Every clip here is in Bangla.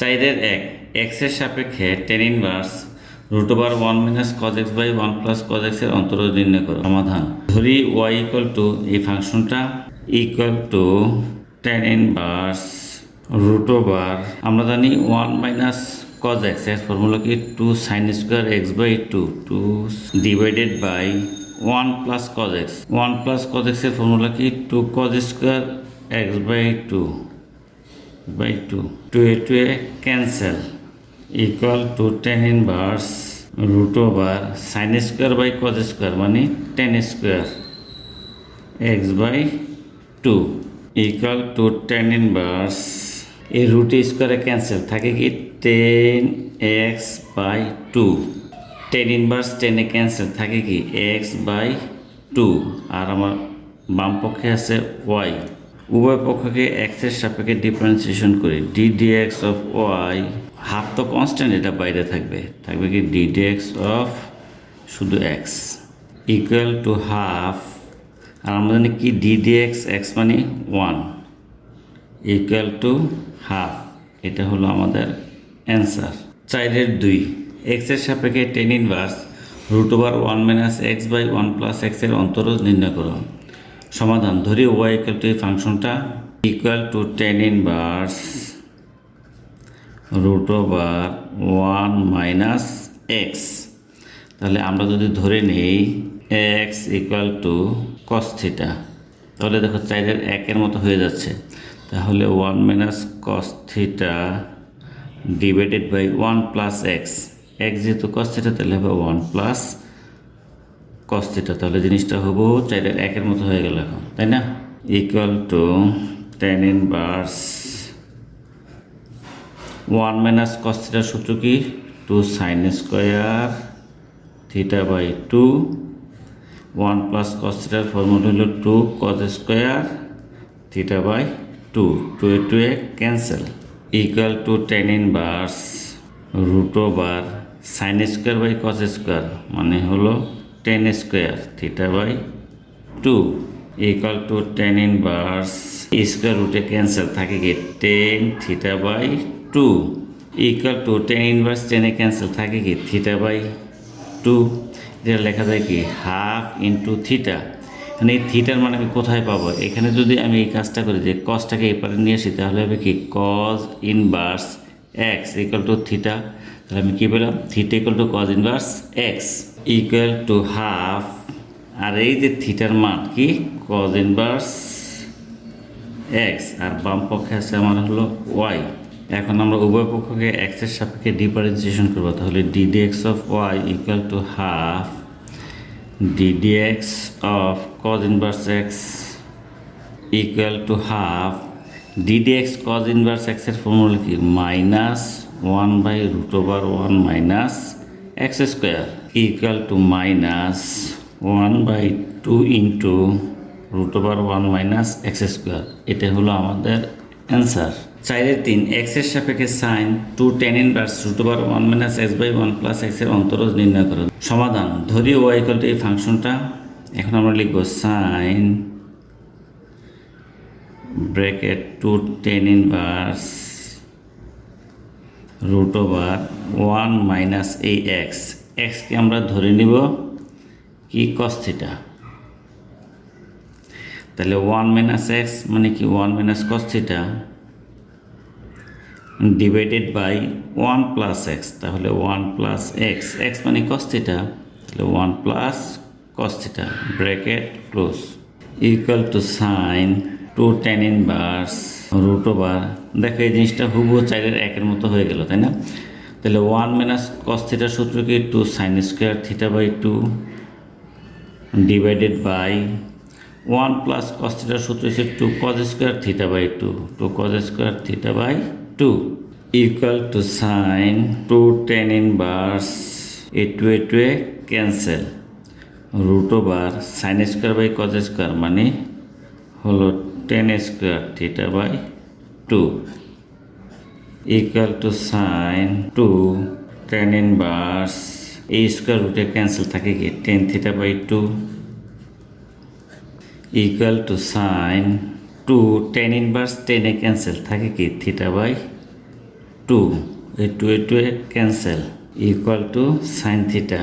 চাইরের এক। এক্সের সাপেক্ষে tan inverse root over one minus cos X by one plus cos এক্সের অন্তরজ নির্ণয় করো। সমাধান। ধরি ওয়াই ইকুয়াল টু এই ফাংশনটা equal to tan inverse root over আমরা জানি ওয়ান মাইনাস কজ এক্সের ফর্মুলা কি? Two sine square X by two two divided by one plus cos X one plus cos এক্সের ফর্মুলা কি? Two cos square X by two by 2 2 a 2 a cancel equal to tan inverse root over sin square by cos square মানে tan square x by 2 equal to tan inverse এই রুট স্কোয়ারে ক্যান্সেল থাকে কি tan X by two tan inverse টেনে ক্যান্সেল থাকে কি এক্স বাই টু আর আমার বাম পক্ষে আছে ওয়াই উভয় পক্ষকে এক্সের সাপেক্ষে ডিফারেন্সিয়েশন করি। D D X of Y half তো কনস্ট্যান্ট এটা বাইরে থাকবে। থাকবে কি ডি ডি এক্স অফ শুধু এক্স ইকুয়াল টু হাফ আর আমরা জানি কি ডি ডি এক্স এক্স মানে ওয়ান ইকুয়াল টু হাফ এটা হলো আমাদের অ্যান্সার চারের দুই এক্সের সাপেক্ষে tan inverse root over one minus X by one plus এক্সের অন্তরজ নির্ণয় করো। সমাধান। ধরি ওয়াই ইকুয়াল টু এই ফাংশনটা equal to tan inverse root over one minus X তাহলে আমরা যদি ধরে নিই এক্স ইকুয়াল টু কস্থিটা তাহলে দেখো চাইলের একের মতো হয়ে যাচ্ছে। তাহলে one minus cos theta divided by one plus X X যেহেতু কস্থিটা তাহলে হবে ওয়ান প্লাস কস্থিটা তাহলে জিনিসটা হব চাইলের একের মতো হয়ে গেল এখন, তাই না? Equal to tan inverse one minus কস্থিটার সূত্র কি? Two sine square theta by two one plus কস্থিটার formula হলো two cos square theta by two two A two A cancel equal to tan inverse root over sine square by cos square মানে হলো tan square theta by two equal to tan inverse square রুটে ক্যান্সেল থাকে কি? Tan theta by two equal to tan inverse টেনে ক্যান্সেল থাকে কি? থিটা বাই টু এটা লেখা যায় কি? হাফ ইন্টু থিটা মানে এই থিটার মানে আমি কোথায় পাবো? এখানে যদি আমি এই কাজটা করি যে কসটাকে এপারে নিয়ে আসি, তাহলে হবে কি? Cos inverse X equal to theta তাহলে আমি কী পেলাম? Theta equal to cos inverse X equal to half আর এই যে থিটার মান কি? কজ ইনভার্স এক্স আর বাম পক্ষে আছে আমার হলো ওয়াই এখন আমরা উভয় পক্ষকে এক্সের সাপেক্ষে ডিফারেন্সিয়েশন করব। তাহলে D D X of Y equal to half D D X of cos inverse X equal to half D D X cos inverse এক্সের ফর্মুলা কি? Minus one by root over one minus X square equal to minus one by two into root over one minus X square এটা হলো আমাদের অ্যান্সার চাইরের তিন এক্সের সাপেক্ষে sine two tan inverse root over one minus X by one plus এক্সের অন্তরজ নির্ণয় করো। সমাধান, ধরি ওয়াই ইকুয়াল এই ফাংশনটা। এখন আমরা লিখব sine bracket two tan inverse root over one minus এই এক্স এক্সকে আমরা ধরে নিব কি কস্থিটা তাহলে ওয়ান মাইনাস এক্স মানে কি one minus cos theta divided by one plus x তাহলে ওয়ান প্লাস এক্স এক্স মানে কস্থিটা তাহলে one plus cos theta bracket close equal to sine two tan inverse root over দেখো এই জিনিসটা হুবহু চাইলের একের মতো হয়ে গেল, তাই না? তাহলে ওয়ান মাইনাস কস্থিটার সূত্র কি two sine square theta by two divided by one plus কস্টিটার সূত্র হচ্ছে two cos square theta by two two cos square theta by two equal to sine two tan inverse A two A two A cancel root over sine square by cos square মানে হলো tan square theta by two equal to sine two tan inverse এই স্কোয়ার রুটে ক্যান্সেল থাকে কি? Tan theta by two equal to sine two tan inverse টেনে ক্যান্সেল থাকে কি? থিটা বাই টু এই two A two A cancel equal to sine theta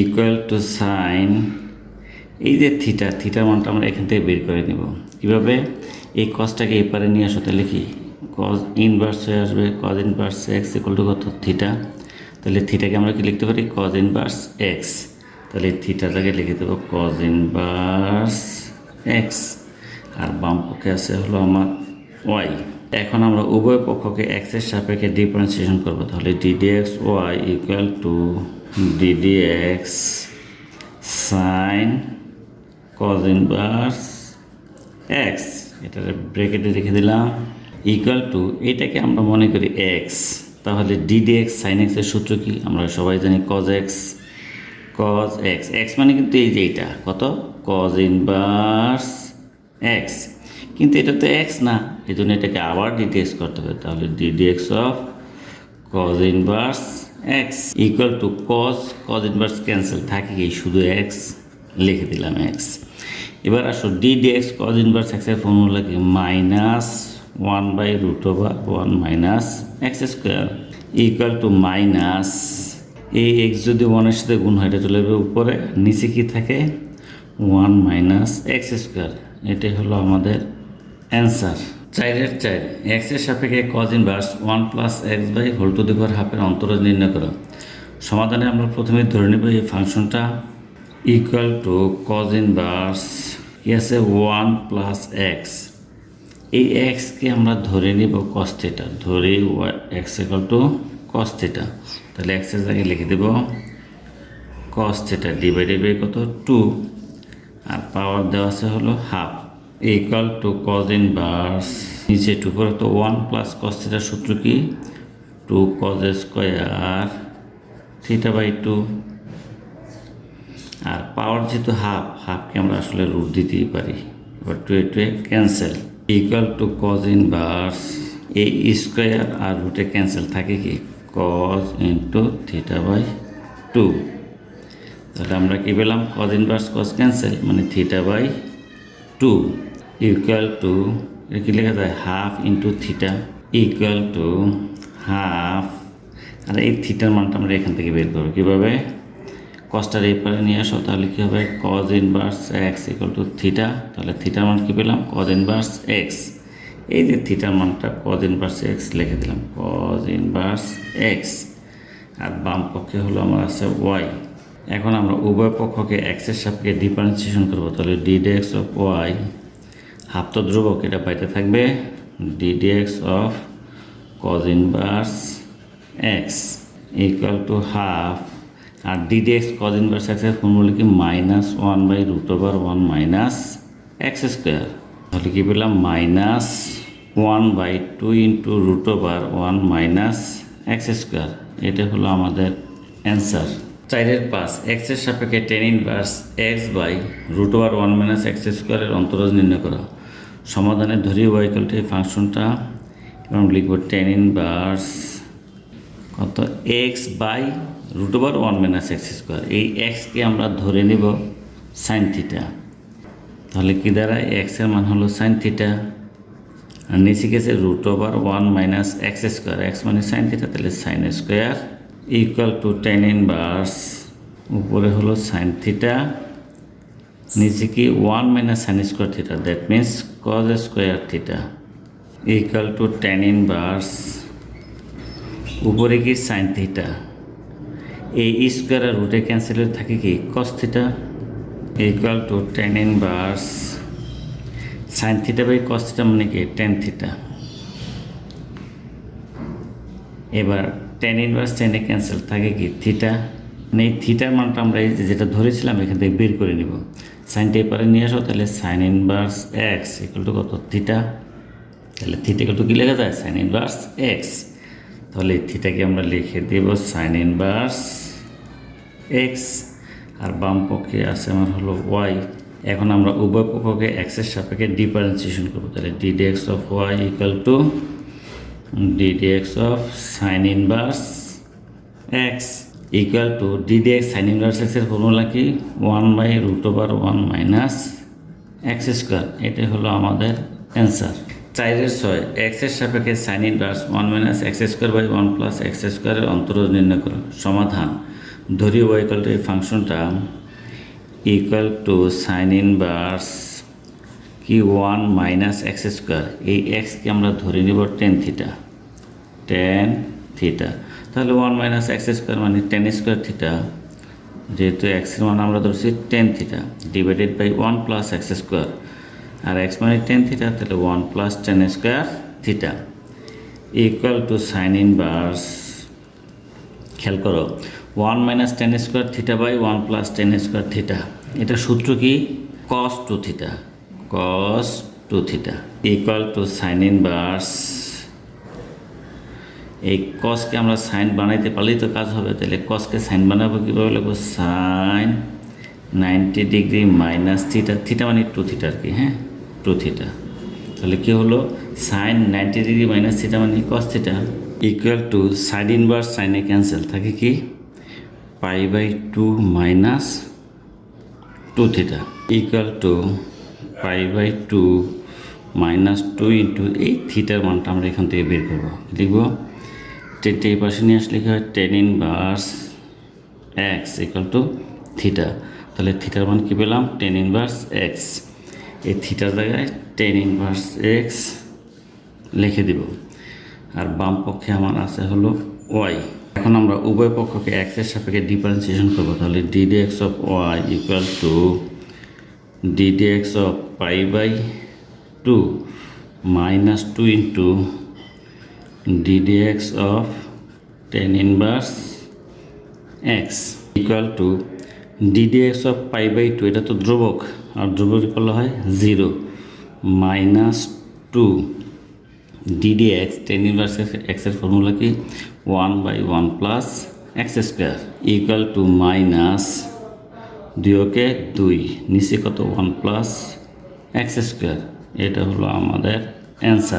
equal to sine এই যে থিটা থিটার মানটা আমরা এখান থেকে বের করে নেব। কীভাবে? এই কজটাকে এপারে নিয়ে আসো তাহলে কজ ইনভার্স হয়ে আসবে cos inverse x equal to কত? থিটা তাহলে থিটাকে আমরা কি লিখতে পারি? কজ ইনভার্স এক্স তাহলে থিটাটাকে লিখে দেবো কজ ইনভার্স এক্স আর বাম পক্ষে আছে হলো আমার ওয়াই এখন আমরা উভয় পক্ষকে এক্সের সাপেক্ষে ডিফারেন্সিয়েশন করব। তাহলে d d x y equal to d d x sine cos inverse x এটা ব্রেকেটে রেখে দিলাম। ইকুয়াল টু এটাকে আমরা মনে করি এক্স তাহলে ডিডি এক্স সাইন এক্সের সূত্র কি? আমরা সবাই জানি cos x cos x x মানে কিন্তু এই যে এইটা কত? কজ ইনভার্স এক্স কিন্তু এটা তো এক্স না। এই জন্য এটাকে আবার ডিডিএক্স করতে হবে। তাহলে d d x of cos inverse x equal to cos cos inverse cancel থাকে কি? শুধু এক্স লিখে দিলাম এক্স এবার আসো d d x cos inverse এক্সের ফর্মুলা কি minus one by root over one minus x square equal to minus এই এক্স যদি ওয়ানের সাথে গুণ হয়, এটা চলে যাবে উপরে। নিচে কি থাকে? ওয়ান মাইনাস এক্স স্কোয়ার এটাই হলো আমাদের অ্যান্সার চারের চার এক্সের সাপেক্ষে cos inverse one plus x by whole to the power হাফের অন্তরাজ নির্ণয় করো। সমাধানে আমরা প্রথমে ধরে নেব এই ফাংশনটা। ইকুয়াল টু কজ ইনভার্স কি আছে ওয়ান প্লাস এক্স এই এক্সকে আমরা ধরে নিব কস থিটা ধরে x equal to cos theta তাহলে এক্সের জায়গায় লিখে দেব কস থিটা ডিভাইডেড বাই কত? টু আর পাওয়ার দেওয়া আছে হলো half equal to cos inverse নিচে টু করে তো ওয়ান প্লাস কস থিটার সূত্র কি? Two cos square theta by two R power যেহেতু হাফ হাফকে আমরা আসলে রুট দিতেই পারি। এবার two A two A cancel equal to cos inverse এই স্কোয়ার আর রুটে ক্যান্সেল থাকে কি? Cos into theta by two তাহলে আমরা কি পেলাম? কজ ইনভার্স কজ ক্যান্সেল মানে theta by two equal to কি লেখা যায়? Half into theta equal to half আর এই থিটার মানটা আমরা এখান থেকে বের করব। কীভাবে? কস্টার এই পারে নিয়ে আসো, তাহলে কী হবে? Cos inverse x equal to theta তাহলে থিটার মান কী পেলাম? কজ ইনভার্স এক্স এই যে থিটার মানটা কজ ইনভার্স এক্স লিখে দিলাম কজ ইনভার্স এক্স আর বাম পক্ষে হলো আমার আছে ওয়াই এখন আমরা উভয় পক্ষকে এক্সের সাপেক্ষে ডিফারেন্সিয়েশন করব, তাহলে ডিডিএক্স অফ ওয়াই হাফ তো ধ্রুবক, এটা বাইরে থাকবে d d x of cos inverse x equal to half R d d x cos inverse এক্সের ফর্মুলা কি minus one by root over one minus x square তাহলে কি পেলাম? Minus one by two into root over one minus x square এটা হলো আমাদের অ্যান্সার চারের পাঁচ এক্সের সাপেক্ষে tan inverse x by root over one minus x স্কোয়ারের অন্তরাজ নির্ণয় করা। সমাধানে ধরি ওয়াইকালটি এই ফাংশনটা, এবং লিখব টেন ইনভার্স কত? X by root over one minus x square এই এক্সকে আমরা ধরে নিব সাইন থিটা তাহলে কী দাঁড়ায়? এক্সের মান হলো সাইন থিটা আর নিচে গেছে root over one minus x square x মানে সাইন থিটা তাহলে sine square equal to tan inverse উপরে হলো সাইন থিটা নিচে কি one minus sine square theta that means cos square theta equal to tan inverse উপরে কি সাইন থিটা এই স্কোয়ার আর রুটে ক্যান্সেলের থাকে কি? Cos theta equal to tan inverse sine theta by cos theta মানে কি? টেন থিটা এবার টেন ইনভার্স টেনে ক্যান্সেল থাকে কি? থিটা মানে এই থিটার মানটা আমরা এই যেটা ধরেছিলাম, এখান থেকে বের করে নিব। সাইনটা এপারে নিয়ে আসো, তাহলে sine inverse x equal to কত? থিটা তাহলে থিটা ইকুয়াল টু কী লেখা যায়? সাইন ইনভার্স এক্স তাহলে থিটাকে আমরা লিখে দেব সাইন ইনভার্স এক্স আর বাম পক্ষে আছে আমার হলো ওয়াই এখন আমরা উভয় পক্ষকে এক্সের সাপেক্ষে ডিফারেন্সিয়েশন করব। তাহলে d d x of y equal to d d x of sine inverse x equal to d d x sine inverse এক্সের ফর্মুলা কি? One by root over one minus x square এটাই হলো আমাদের অ্যান্সার চারের ছয় এক্সের সাপেক্ষে sine inverse one minus x square by one plus x স্কোয়ারের অন্তরজ নির্ণয় করো। সমাধান। ধরি ওয়াইকাল এই ফাংশনটা ইকুয়াল টু সাইন ইনভার্স কি ওয়ান মাইনাস এক্স স্কোয়ার এই এক্সকে আমরা ধরে নিব টেন থিটা টেন থিটা তাহলে ওয়ান মাইনাস এক্স স্কোয়ার মানে টেন স্কোয়ার থিটা যেহেতু এক্সের মান আমরা ধরছি tan theta divided by one plus x square R x মানে টেন থিটা তাহলে one plus tan square theta equal to sine inverse খেয়াল করো। One minus tan square theta by one plus tan square theta. এটা সূত্র কি? Cos two theta. Cos two theta. Equal to sine inverse. এই কসকে আমরা সাইন বানাইতে পারলেই তো কাজ হবে। তাহলে কসকে সাইন বানাবো কীভাবে লিখব? Sine ninety degree minus theta. Theta মানে টু থিটা আর কি হ্যাঁ? Two theta. তাহলে কী হলো? Sine ninety degree minus theta মানে cos theta. Equal to sine inverse সাইনে ক্যান্সেল। থাকে কি? Pi by two minus two theta equal to pi by two minus two into এই থিটার মানটা আমরা এখান থেকে বের করব। লিখব, টেনটা এই পাশে নিয়ে আসলে হয়? Tan inverse x equal to theta তাহলে থিটার মান কী পেলাম? টেন ইনভার্স এক্স এই থিটার জায়গায় টেন ইনভার্স এক্স লিখে দিব। আর বাম পক্ষে আমার আছে হলো ওয়াই এখন আমরা উভয় পক্ষকে এক্সের সাপেক্ষে ডিফারেন্সিয়েশন করব। তাহলে d d x of y equal to d d x of pi by two minus two into ddx of tan inverse x equal to ddx of pi by 2 এটা তো ধ্রুবক, আর ধ্রুবক করলে হয় zero minus two ddx x inverse x এর ফর্মুলা কি? One by one plus x square equal to minus দুই ওকে দুই। নিচে কত? ওয়ান প্লাস এক্স স্কোয়ার এটা হলো আমাদের অ্যান্সার